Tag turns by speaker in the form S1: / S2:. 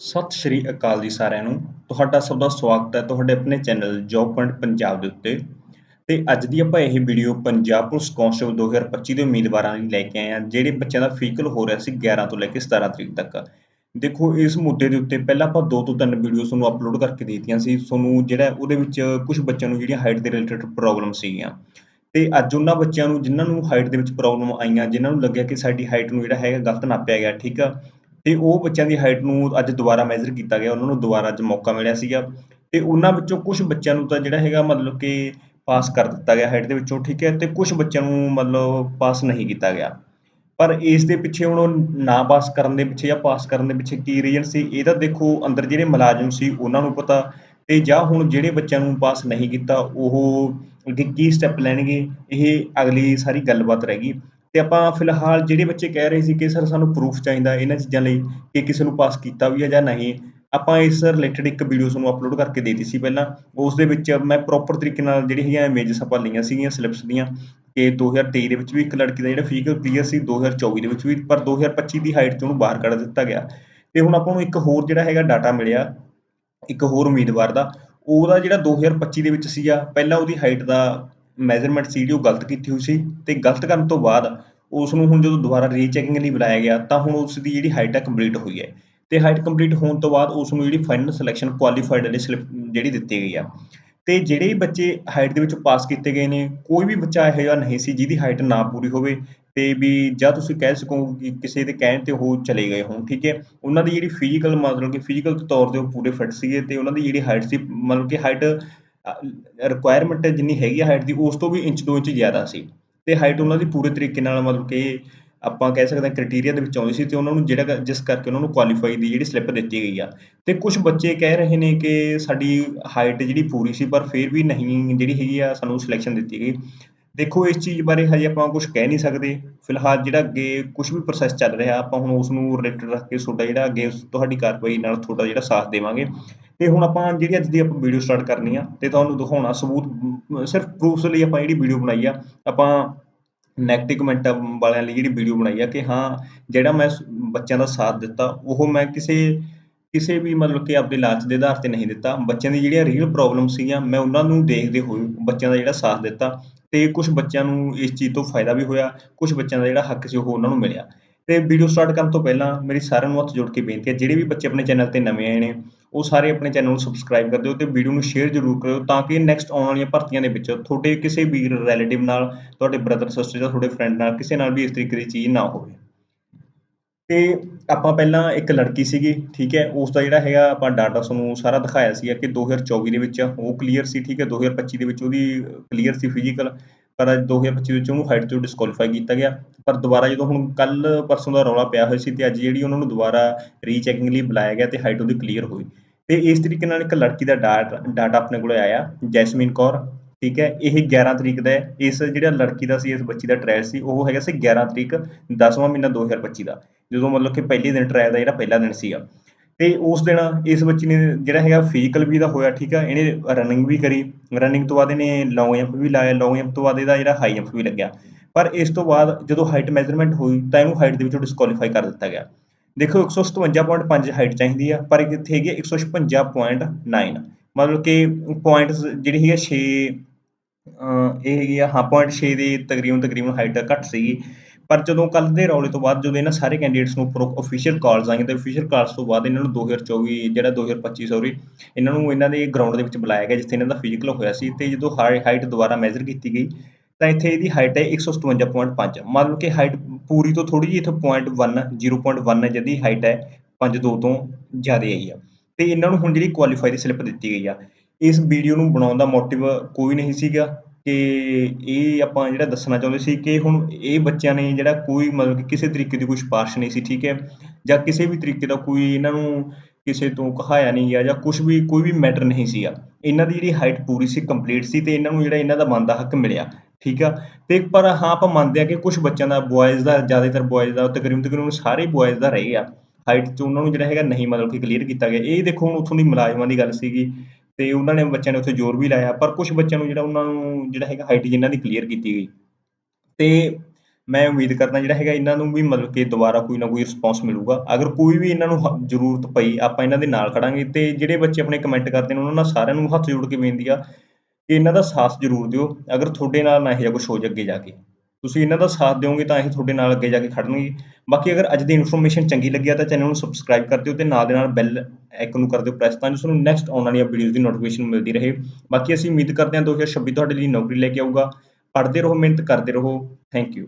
S1: ਸਤਿ ਸ਼੍ਰੀ ਅਕਾਲ ਜੀ ਸਾਰਿਆਂ ਨੂੰ। ਤੁਹਾਡਾ ਸਭ ਦਾ ਸਵਾਗਤ ਹੈ ਤੁਹਾਡੇ ਆਪਣੇ ਚੈਨਲ ਜੌਬ ਪੁਆਇੰਟ ਪੰਜਾਬ ਦੇ ਉੱਤੇ। ਤੇ ਅੱਜ ਦੀ ਆਪਾਂ ਇਹ ਵੀਡੀਓ ਪੰਜਾਬ ਪੁਲਿਸ ਕਾਂਸਟੇਬਲ 2025 ਦੇ ਉਮੀਦਵਾਰਾਂ ਲਈ ਲੈ ਕੇ ਆਏ ਹਾਂ, ਜਿਹੜੇ ਬੱਚਿਆਂ ਦਾ ਫਿਜ਼ੀਕਲ ਹੋ ਰਿਹਾ ਸੀ 11 ਤੋਂ ਲੈ ਕੇ 17 ਤਰੀਕ ਤੱਕ। ਦੇਖੋ, ਇਸ ਮੁੱਦੇ ਦੇ ਉੱਤੇ ਪਹਿਲਾਂ ਆਪਾਂ ਦੋ ਤੋਂ ਤਿੰਨ ਵੀਡੀਓ ਤੁਹਾਨੂੰ ਅਪਲੋਡ ਕਰਕੇ ਦੇ ਦਿੱਤੀਆਂ ਸੀ। ਤੁਹਾਨੂੰ ਜਿਹੜਾ ਉਹਦੇ ਵਿੱਚ ਕੁਝ ਬੱਚਿਆਂ ਨੂੰ ਜਿਹੜੀਆਂ ਹਾਈਟ ਦੇ ਰਿਲੇਟਡ ਪ੍ਰੋਬਲਮ ਸੀਗੀਆਂ। ਤੇ ਅੱਜ ਉਹਨਾਂ ਬੱਚਿਆਂ ਨੂੰ, ਜਿਨ੍ਹਾਂ ਨੂੰ ਹਾਈਟ ਦੇ ਵਿੱਚ ਪ੍ਰੋਬਲਮ ਆਈਆਂ, ਜਿਨ੍ਹਾਂ ਨੂੰ ਲੱਗਿਆ ਕਿ ਸਾਡੀ ਹਾਈਟ ਨੂੰ ਜਿਹੜਾ ਹੈਗਾ ਗਲਤ ਨਾਪਿਆ ਗਿਆ, ਠੀਕ ਆ? ਤੇ ਉਹ ਬੱਚਿਆਂ ਦੀ ਹਾਈਟ ਨੂੰ ਅੱਜ ਦੁਬਾਰਾ ਮੈਜ਼ਰ ਕੀਤਾ ਗਿਆ, ਉਹਨਾਂ ਨੂੰ ਦੁਬਾਰਾ ਅੱਜ ਮੌਕਾ ਮਿਲਿਆ ਸੀਗਾ। ਤੇ ਉਹਨਾਂ ਵਿੱਚੋਂ ਕੁਝ ਬੱਚਿਆਂ ਨੂੰ ਤਾਂ ਜਿਹੜਾ ਹੈਗਾ ਮਤਲਬ ਕਿ ਪਾਸ ਕਰ ਦਿੱਤਾ ਗਿਆ ਹਾਈਟ ਦੇ ਵਿੱਚੋਂ, ਠੀਕ ਹੈ? ਤੇ ਕੁਝ ਬੱਚਿਆਂ ਨੂੰ ਮਤਲਬ ਪਾਸ ਨਹੀਂ ਕੀਤਾ ਗਿਆ। ਪਰ ਇਸ ਦੇ ਪਿੱਛੇ ਹੁਣ ਉਹ ਨਾ ਪਾਸ ਕਰਨ ਦੇ ਪਿੱਛੇ ਜਾਂ ਪਾਸ ਕਰਨ ਦੇ ਪਿੱਛੇ ਕੀ ਰੀਜ਼ਨ ਸੀ, ਇਹ ਤਾਂ ਦੇਖੋ ਅੰਦਰ ਜਿਹੜੇ ਮੁਲਾਜ਼ਮ ਸੀ ਉਹਨਾਂ ਨੂੰ ਪਤਾ। ਤੇ ਜਾਂ ਹੁਣ ਜਿਹੜੇ ਬੱਚਿਆਂ ਨੂੰ ਪਾਸ ਨਹੀਂ ਕੀਤਾ, ਉਹ ਅੱਗੇ ਕੀ ਸਟੈਪ ਲੈਣਗੇ, ਇਹ ਅਗਲੀ ਸਾਰੀ ਗੱਲਬਾਤ ਰਹਿ ਅਤੇ ਆਪਾਂ ਫਿਲਹਾਲ ਜਿਹੜੇ ਬੱਚੇ ਕਹਿ ਰਹੇ ਸੀ ਕਿ ਸਰ ਸਾਨੂੰ ਪਰੂਫ ਚਾਹੀਦਾ ਇਹਨਾਂ ਚੀਜ਼ਾਂ ਲਈ ਕਿ ਕਿਸੇ ਨੂੰ ਪਾਸ ਕੀਤਾ ਵੀ ਹੈ ਜਾਂ ਨਹੀਂ, ਆਪਾਂ ਇਸ ਰਿਲੇਟਡ ਇੱਕ ਵੀਡੀਓ ਤੁਹਾਨੂੰ ਅਪਲੋਡ ਕਰਕੇ ਦੇ ਦਿੱਤੀ ਸੀ ਪਹਿਲਾਂ। ਉਸ ਦੇ ਵਿੱਚ ਮੈਂ ਪ੍ਰੋਪਰ ਤਰੀਕੇ ਨਾਲ ਜਿਹੜੀ ਹੈਗੀਆਂ ਇਮੇਜਸ ਆਪਾਂ ਲਈਆਂ ਸੀਗੀਆਂ ਸਲਿਪਸ ਦੀਆਂ, ਕਿ 2023 ਦੇ ਵਿੱਚ ਵੀ ਇੱਕ ਲੜਕੀ ਦਾ ਜਿਹੜਾ ਫਿਜ਼ੀਕਲ ਕਲੀਅਰ ਸੀ 2024 ਦੇ ਵਿੱਚ ਵੀ, ਪਰ 2025 ਦੀ ਹਾਈਟ ਤੋਂ ਉਹਨੂੰ ਬਾਹਰ ਕੱਢ ਦਿੱਤਾ ਗਿਆ। ਤੇ ਹੁਣ ਆਪਾਂ ਨੂੰ ਇੱਕ ਹੋਰ ਜਿਹੜਾ ਹੈਗਾ ਡਾਟਾ ਮਿਲਿਆ, ਇੱਕ ਹੋਰ ਉਮੀਦਵਾਰ ਦਾ, ਉਹਦਾ ਜਿਹੜਾ 2025 ਦੇ ਵਿੱਚ ਸੀਗਾ, ਪਹਿਲਾਂ ਉਹਦੀ ਹਾਈਟ ਦਾ ਮੈਜ਼ਰਮੈਂਟ ਸੀ ਜਿਹੜੀ ਉਹ ਗਲਤ ਕੀਤੀ ਹੋਈ ਸੀ, ਤੇ ਗਲਤ ਕਰਨ ਤੋਂ ਬਾਅਦ ਉਸ ਨੂੰ ਹੁਣ ਜਦੋਂ ਦੁਬਾਰਾ ਰੀਚੈਕਿੰਗ ਲਈ ਬੁਲਾਇਆ ਗਿਆ, ਤਾਂ ਹੁਣ ਉਸ ਦੀ ਜਿਹੜੀ ਹਾਈਟ ਹੈ ਕੰਪਲੀਟ ਹੋਈ ਹੈ। ਤੇ ਹਾਈਟ ਕੰਪਲੀਟ ਹੋਣ ਤੋਂ ਬਾਅਦ ਉਸ ਨੂੰ ਜਿਹੜੀ ਫਾਈਨਲ ਸਿਲੈਕਸ਼ਨ ਕੁਆਲੀਫਾਈਡ ਵਾਲੀ ਸਲਿੱਪ ਜਿਹੜੀ ਦਿੱਤੀ ਗਈ ਆ। ਤੇ ਜਿਹੜੇ ਵੀ ਬੱਚੇ ਹਾਈਟ ਦੇ ਵਿੱਚ ਪਾਸ ਕੀਤੇ ਗਏ ਨੇ, ਕੋਈ ਵੀ ਬੱਚਾ ਇਹੋ ਜਿਹਾ ਨਹੀਂ ਸੀ ਜਿਹਦੀ ਹਾਈਟ ਨਾ ਪੂਰੀ ਹੋਵੇ ਤੇ ਵੀ ਜਾਂ ਤੁਸੀਂ ਕਹਿ ਸਕੋ ਕਿ ਕਿਸੇ ਦੇ ਕਹਿਣ ਤੇ ਉਹ ਚਲੇ ਗਏ ਹੋਣ, ਠੀਕ ਹੈ? ਉਹਨਾਂ ਦੀ ਜਿਹੜੀ ਫਿਜ਼ੀਕਲ ਮਤਲਬ ਕਿ ਫਿਜ਼ੀਕਲ ਤੌਰ ਤੇ ਉਹ ਪੂਰੇ ਫਿੱਟ ਸੀਗੇ ਤੇ ਉਹਨਾਂ ਦੀ ਜਿਹੜੀ ਹਾਈਟ ਸੀ, ਮਤਲਬ ਕਿ ਹਾਈਟ ਰਿਕੁਆਇਰਮੈਂਟ ਜਿੰਨੀ ਹੈਗੀ ਆ ਹਾਈਟ ਦੀ, ਉਸ ਤੋਂ ਵੀ ਇੰਚ 2 ਇੰਚ ਜ਼ਿਆਦਾ ਸੀ। ਤੇ ਹਾਈਟ ਉਹਨਾਂ ਦੀ ਪੂਰੇ ਤਰੀਕੇ ਨਾਲ ਮਤਲਬ ਕਿ ਆਪਾਂ ਕਹਿ ਸਕਦੇ ਹਾਂ ਕ੍ਰਾਈਟੇਰੀਆ ਦੇ ਵਿੱਚ ਆਉਂਦੀ ਸੀ ਤੇ ਉਹਨਾਂ ਨੂੰ ਜਿਹੜਾ ਜਿਸ ਕਰਕੇ ਉਹਨਾਂ ਨੂੰ ਕੁਆਲੀਫਾਈ ਦੀ ਜਿਹੜੀ ਸਲਿੱਪ ਦਿੱਤੀ ਗਈ ਆ। ਤੇ ਕੁਝ ਬੱਚੇ ਕਹਿ ਰਹੇ ਨੇ ਕਿ ਸਾਡੀ ਹਾਈਟ ਜਿਹੜੀ ਪੂਰੀ ਸੀ ਪਰ ਫਿਰ ਵੀ ਨਹੀਂ ਜਿਹੜੀ ਹੈਗੀ ਆ ਸਾਨੂੰ ਸਿਲੈਕਸ਼ਨ ਦਿੱਤੀ ਗਈ। ਦੇਖੋ, ਇਸ ਚੀਜ਼ ਬਾਰੇ ਹਜੇ ਆਪਾਂ ਕੁਝ ਕਹਿ ਨਹੀਂ ਸਕਦੇ। ਫਿਲਹਾਲ ਜਿਹੜਾ ਅੱਗੇ ਕੁਝ ਵੀ ਪ੍ਰੋਸੈਸ ਚੱਲ ਰਿਹਾ, ਆਪਾਂ ਹੁਣ ਉਸ ਨੂੰ ਰਿਲੇਟਡ ਰੱਖ ਕੇ ਤੁਹਾਡਾ ਜਿਹੜਾ ਅੱਗੇ ਤੁਹਾਡੀ ਕਾਰਵਾਈ ਨਾਲ ਤੁਹਾਡਾ ਜਿਹੜਾ ਸਾਥ ਦੇਵਾਂਗੇ। ਤੇ ਹੁਣ ਆਪਾਂ ਜਿਹੜੀ ਅੱਜ ਦੀ ਆਪਾਂ ਵੀਡੀਓ ਸਟਾਰਟ ਕਰਨੀ ਆ, ਤੇ ਤੁਹਾਨੂੰ ਦਿਖਾਉਣਾ ਸਬੂਤ ਸਿਰਫ ਪ੍ਰੂਫਸ ਲਈ ਆਪਾਂ ਜਿਹੜੀ ਵੀਡੀਓ ਬਣਾਈ ਆ, ਆਪਾਂ ਨੈਗੇਟਿਵ ਕਮੈਂਟ ਵਾਲਿਆਂ ਲਈ ਜਿਹੜੀ ਵੀਡੀਓ ਬਣਾਈ ਆ ਕਿ ਹਾਂ, ਜਿਹੜਾ ਮੈਂ ਬੱਚਿਆਂ ਦਾ ਸਾਥ ਦਿੱਤਾ, ਉਹ ਮੈਂ ਕਿਸੇ ਕਿਸੇ ਵੀ ਮਤਲਬ ਕਿ ਆਪਣੇ ਲਾਲਚ ਦੇ ਆਧਾਰ ਤੇ ਨਹੀਂ ਦਿੱਤਾ। ਬੱਚਿਆਂ ਦੀ ਜਿਹੜੀਆਂ ਰੀਅਲ ਪ੍ਰੋਬਲਮ ਸੀਗੀਆਂ, ਮੈਂ ਉਹਨਾਂ ਨੂੰ ਦੇਖਦੇ ਹੋਏ ਬੱਚਿਆਂ ਦਾ ਜਿਹੜਾ ਸਾਥ ਦਿੱਤਾ। ਅਤੇ ਕੁਝ ਬੱਚਿਆਂ ਨੂੰ ਇਸ ਚੀਜ਼ ਤੋਂ ਫਾਇਦਾ ਵੀ ਹੋਇਆ ਕੁਝ ਬੱਚਿਆਂ ਦਾ ਜਿਹੜਾ ਹੱਕ ਸੀ ਉਹ ਉਹਨਾਂ ਨੂੰ ਮਿਲਿਆ। ਅਤੇ ਵੀਡੀਓ ਸਟਾਰਟ ਕਰਨ ਤੋਂ ਪਹਿਲਾਂ ਮੇਰੀ ਸਾਰਿਆਂ ਨੂੰ ਹੱਥ ਜੋੜ ਕੇ ਬੇਨਤੀ ਹੈ, ਜਿਹੜੇ ਵੀ ਬੱਚੇ ਆਪਣੇ ਚੈਨਲ ਤੇ ਨਵੇਂ ਆਏ ਨੇ, ਉਹ ਸਾਰੇ ਆਪਣੇ ਚੈਨਲ ਨੂੰ ਸਬਸਕ੍ਰਾਈਬ ਕਰ ਦਿਓ ਅਤੇ ਵੀਡੀਓ ਨੂੰ ਸ਼ੇਅਰ ਜ਼ਰੂਰ ਕਰਿਓ ਤਾਂ ਕਿ ਨੈਕਸਟ ਆਉਣ ਵਾਲੀਆਂ ਭਰਤੀਆਂ ਦੇ ਵਿੱਚ ਤੁਹਾਡੇ ਕਿਸੇ ਵੀ ਰਿਲੇਟਿਵ ਨਾਲ, ਤੁਹਾਡੇ ਬ੍ਰਦਰ ਸਿਸਟਰ ਜਾਂ ਤੁਹਾਡੇ ਫਰੈਂਡ ਨਾਲ ਕਿਸੇ ਨਾਲ ਵੀ ਇਸ ਤਰੀਕੇ ਦੀ ਚੀਜ਼ ਨਾ ਹੋਵੇ। ਤੇ ਆਪਾਂ ਪਹਿਲਾਂ ਇੱਕ ਲੜਕੀ ਸੀਗੀ, ਠੀਕ ਹੈ, ਉਸ ਦਾ ਜਿਹੜਾ ਹੈਗਾ ਆਪਾਂ ਡਾਟਾ ਤੁਹਾਨੂੰ ਸਾਰਾ ਦਿਖਾਇਆ ਸੀਗਾ ਕਿ 2024 ਦੇ ਵਿੱਚ ਉਹ ਕਲੀਅਰ ਸੀ, ਠੀਕ ਹੈ 2025 ਦੇ ਵਿੱਚ ਉਹਦੀ ਕਲੀਅਰ ਸੀ ਫਿਜ਼ੀਕਲ ਪਰ 2025 ਵਿੱਚ ਉਹਨੂੰ ਹਾਈਟ ਤੋਂ ਡਿਸਕੁਆਲੀਫਾਈ ਕੀਤਾ ਗਿਆ, ਪਰ ਦੁਬਾਰਾ ਜਦੋਂ ਹੁਣ ਕੱਲ ਪਰਸੋਂ ਦਾ ਰੌਲਾ ਪਿਆ ਹੋਇਆ ਸੀ ਤੇ ਅੱਜ ਜਿਹੜੀ ਉਹਨਾਂ ਨੂੰ ਦੁਬਾਰਾ ਰੀਚੈਕਿੰਗ ਲਈ ਬੁਲਾਇਆ ਗਿਆ ਤੇ ਹਾਈਟ ਉਹਦੀ ਕਲੀਅਰ ਹੋਈ। ਤੇ ਇਸ ਤਰੀਕੇ ਨਾਲ ਇੱਕ ਲੜਕੀ ਦਾ ਡਾਟਾ ਆਪਣੇ ਕੋਲ ਆਇਆ, ਜੈਸਮੀਨ ਕੌਰ। ਠੀਕ ਹੈ, ਇਹ 11 ਤਰੀਕ ਦਾ ਹੈ। ਇਸ ਜਿਹੜਾ ਲੜਕੀ ਦਾ ਸੀ, ਇਸ ਬੱਚੀ ਦਾ ਟ੍ਰਾਇਲ ਸੀ, ਉਹ ਹੈਗਾ ਸੀ 11 ਤਰੀਕ 10ਵਾਂ ਮਹੀਨਾ 2025 ਦਾ, ਜਦੋਂ ਮਤਲਬ ਕਿ ਪਹਿਲੇ ਦਿਨ ਟ੍ਰਾਇਲ ਦਾ ਜਿਹੜਾ ਪਹਿਲਾ ਦਿਨ ਸੀਗਾ। ਤੇ ਉਸ ਦਿਨ ਇਸ ਬੱਚੀ ਨੇ ਜਿਹੜਾ ਹੈਗਾ ਫਿਜ਼ੀਕਲ ਵੀ ਦਾ ਹੋਇਆ, ਠੀਕ ਆ ਇਹਨੇ ਰਨਿੰਗ ਵੀ ਕਰੀ। ਰਨਿੰਗ ਤੋਂ ਬਾਅਦ ਇਹਨੇ ਲੌਂਗ ਜੰਪ ਵੀ ਲਾਇਆ ਲੌਂਗ ਜੰਪ ਤੋਂ ਬਾਅਦ ਇਹਦਾ ਜਿਹੜਾ ਹਾਈ ਜੰਪ ਵੀ ਲੱਗਿਆ। ਪਰ ਇਸ ਤੋਂ ਬਾਅਦ ਜਦੋਂ ਹਾਈਟ ਮੈਜ਼ਰਮੈਂਟ ਹੋਈ, ਤਾਂ ਇਹਨੂੰ ਹਾਈਟ ਦੇ ਵਿੱਚੋਂ ਡਿਸਕੁਆਲੀਫਾਈ ਕਰ ਦਿੱਤਾ ਗਿਆ। ਦੇਖੋ 157.5 ਹਾਈਟ ਚਾਹੀਦੀ ਆ, ਪਰ ਇੱਥੇ ਹੈਗੀ 156.9 ਮਤਲਬ ਕਿ ਪੁਆਇੰਟਸ ਜਿਹੜੀ ਹੈਗੀ 6 ਇਹ ਹੈਗੀ ਆ ਹਾਂ 0.6 ਦੀ ਤਕਰੀਬਨ ਤਕਰੀਬਨ ਹਾਈਟ ਘੱਟ ਸੀਗੀ। ਪਰ ਜਦੋਂ ਕੱਲ ਦੇ ਰੌਲੇ ਤੋਂ ਬਾਅਦ ਜਦੋਂ ਇਹਨਾਂ ਸਾਰੇ ਕੈਂਡੀਡੇਟਸ ਨੂੰ ਉੱਪਰੋਂ ਅਫੀਸ਼ੀਅਲ ਕਾਲਸ ਆਈਆਂ ਤੇ ਅਫੀਸ਼ੀਅਲ ਕਾਲਸ ਤੋਂ ਬਾਅਦ ਇਹਨਾਂ ਨੂੰ 2024 ਜਿਹੜਾ 2025 ਸੌਰੀ ਇਹਨਾਂ ਨੂੰ ਇਹਨਾਂ ਦੇ ਗਰਾਊਂਡ ਦੇ ਵਿੱਚ ਬੁਲਾਇਆ ਗਿਆ ਜਿੱਥੇ ਇਹਨਾਂ ਦਾ ਫਿਜ਼ੀਕਲ ਹੋਇਆ ਸੀ ਤੇ ਜਦੋਂ ਹਾਈਟ ਦੁਬਾਰਾ ਮੈਜ਼ਰ ਕੀਤੀ ਗਈ ਤਾਂ ਇੱਥੇ ਇਹਦੀ ਹਾਈਟ ਹੈ 157.5 ਮਤਲਬ ਕਿ ਹਾਈਟ ਪੂਰੀ ਤੋਂ ਥੋੜੀ ਜਿਹੀ ਇੱਥੇ 0.1 0.1 ਹੈ ਜਿਹਦੀ ਹਾਈਟ ਹੈ 5.2 ਤੋਂ ਜ਼ਿਆਦਾ ਆਈ ਆ। ਤੇ ਇਹਨਾਂ ਨੂੰ ਹੁਣ ਜਿਹੜੀ ਕੁਆਲੀਫਾਈ ਦੀ ਸਲਿੱਪ ਦਿੱਤੀ ਗਈ ਆ ਇਸ ਵੀਡੀਓ ਨੂੰ ਬਣਾਉਣ ਦਾ ਮੋਟਿਵ ਕੋਈ ਨਹੀਂ ਸੀਗਾ ਕਿ ਇਹ ਆਪਾਂ ਜਿਹੜਾ ਦੱਸਣਾ ਚਾਹੁੰਦੇ ਸੀ ਕਿ ਹੁਣ ਇਹ ਬੱਚਿਆਂ ਨੇ ਜਿਹੜਾ ਕੋਈ ਮਤਲਬ ਕਿ ਕਿਸੇ ਤਰੀਕੇ ਦੀ ਕੋਈ ਸਿਫਾਰਿਸ਼ ਨਹੀਂ ਸੀ, ਠੀਕ ਹੈ? ਜਾਂ ਕਿਸੇ ਵੀ ਤਰੀਕੇ ਦਾ ਕੋਈ ਇਹਨਾਂ ਨੂੰ ਕਿਸੇ ਤੋਂ ਕਹਾਇਆ ਨਹੀਂ ਗਿਆ ਜਾਂ ਕੁਝ ਵੀ, ਕੋਈ ਵੀ ਮੈਟਰ ਨਹੀਂ ਸੀਗਾ। ਇਹਨਾਂ ਦੀ ਜਿਹੜੀ ਹਾਈਟ ਪੂਰੀ ਸੀ ਕੰਪਲੀਟ ਸੀ ਤੇ ਇਹਨਾਂ ਨੂੰ ਜਿਹੜਾ ਇਹਨਾਂ ਦਾ ਮਨ ਦਾ ਹੱਕ ਮਿਲਿਆ, ਠੀਕ ਆ? ਤੇ ਪਰ ਹਾਂ, ਆਪਾਂ ਮੰਨਦੇ ਆ ਕਿ ਕੁਝ ਬੱਚਿਆਂ ਦਾ ਬॉयਜ਼ ਦਾ, ਜ਼ਿਆਦਾਤਰ ਬॉयਜ਼ ਦਾ, ਤਕਰੀਬਨ ਤਕਰੀਬਨ ਸਾਰੇ ਬॉयਜ਼ ਦਾ ਰਹੇ ਆ। ਹਾਈਟ 'ਚ ਉਹਨਾਂ ਨੂੰ ਜਿਹੜਾ ਹੈਗਾ ਨਹੀਂ ਮਤਲਬ ਕਿ ਕਲੀਅਰ ਕੀਤਾ ਗਿਆ। ਇਹ ਦੇਖੋ ਹੁਣ ਉੱਥੋਂ ਦੀ ਮੁਲਾਜ਼ਮਾਂ ਦੀ ਗੱਲ ਸੀਗੀ। ਤੇ ਉਹਨਾਂ ਨੇ ਬੱਚਿਆਂ ਨੇ ਉੱਥੇ ਜ਼ੋਰ ਵੀ ਲਾਇਆ, ਪਰ ਕੁਝ ਬੱਚਿਆਂ ਨੂੰ ਜਿਹੜਾ ਉਹਨਾਂ ਨੂੰ, ਜਿਹੜਾ ਹੈਗਾ ਹਾਈਟ ਜਿਨ੍ਹਾਂ ਦੀ ਕਲੀਅਰ ਕੀਤੀ ਗਈ। ਤੇ ਮੈਂ ਉਮੀਦ ਕਰਦਾ ਜਿਹੜਾ ਹੈਗਾ ਇਹਨਾਂ ਨੂੰ ਵੀ ਮਤਲਬ ਕਿ ਦੁਬਾਰਾ ਕੋਈ ਨਾ ਕੋਈ ਰਿਸਪੌਂਸ ਮਿਲੂਗਾ। ਅਗਰ ਕੋਈ ਵੀ ਇਹਨਾਂ ਨੂੰ ਹ, ਜ਼ਰੂਰਤ ਪਈ, ਆਪਾਂ ਇਹਨਾਂ ਦੇ ਨਾਲ ਖੜਾਂਗੇ ਤੇ ਜਿਹੜੇ ਬੱਚੇ ਆਪਣੇ ਕਮੈਂਟ ਕਰਦੇ ਨੇ, ਉਹਨਾਂ ਨਾਲ ਸਾਰਿਆਂ ਨੂੰ ਹੱਥ ਜੋੜ ਕੇ ਬੇਨਤੀ ਆ ਕਿ ਇਹਨਾਂ ਦਾ ਸਾਥ ਜ਼ਰੂਰ ਦਿਓ। ਅਗਰ ਤੁਹਾਡੇ ਨਾਲ ਨਾ ਇਹ ਜਿਹਾ ਕੁਛ ਹੋ ਜਾਏ ਅੱਗੇ ਜਾ ਕੇ। ਤੁਸੀਂ ਇਹਨਾਂ ਦਾ ਸਾਥ ਦਿਓਗੇ ਤਾਂ ਇਹ ਤੁਹਾਡੇ ਨਾਲ ਅੱਗੇ ਜਾ ਕੇ ਖੜਨਗੇ। ਬਾਕੀ ਅਗਰ ਅੱਜ ਦੀ ਇਨਫੋਰਮੇਸ਼ਨ ਚੰਗੀ ਲੱਗੀ ਆ ਤਾਂ ਚੈਨਲ ਨੂੰ ਸਬਸਕ੍ਰਾਈਬ ਕਰ ਦਿਓ ਤੇ ਨਾਲ ਦੇ ਨਾਲ ਬੈਲ ਆਈਕਨ ਨੂੰ ਕਰ ਦਿਓ ਪ੍ਰੈਸ ਤਾਂ ਜੋ ਤੁਹਾਨੂੰ ਨੈਕਸਟ ਆਉਣ ਵਾਲੀਆਂ ਵੀਡੀਓਜ਼ ਦੀ ਨੋਟੀਫਿਕੇਸ਼ਨ ਮਿਲਦੀ ਰਹੇ। ਬਾਕੀ ਅਸੀਂ ਉਮੀਦ ਕਰਦੇ ਹਾਂ 2026 ਤੁਹਾਡੇ ਲਈ ਨੌਕਰੀ ਲੈ ਕੇ ਆਊਗਾ। ਪੜ੍ਹਦੇ ਰਹੋ, ਮਿਹਨਤ ਕਰਦੇ ਰਹੋ। Thank you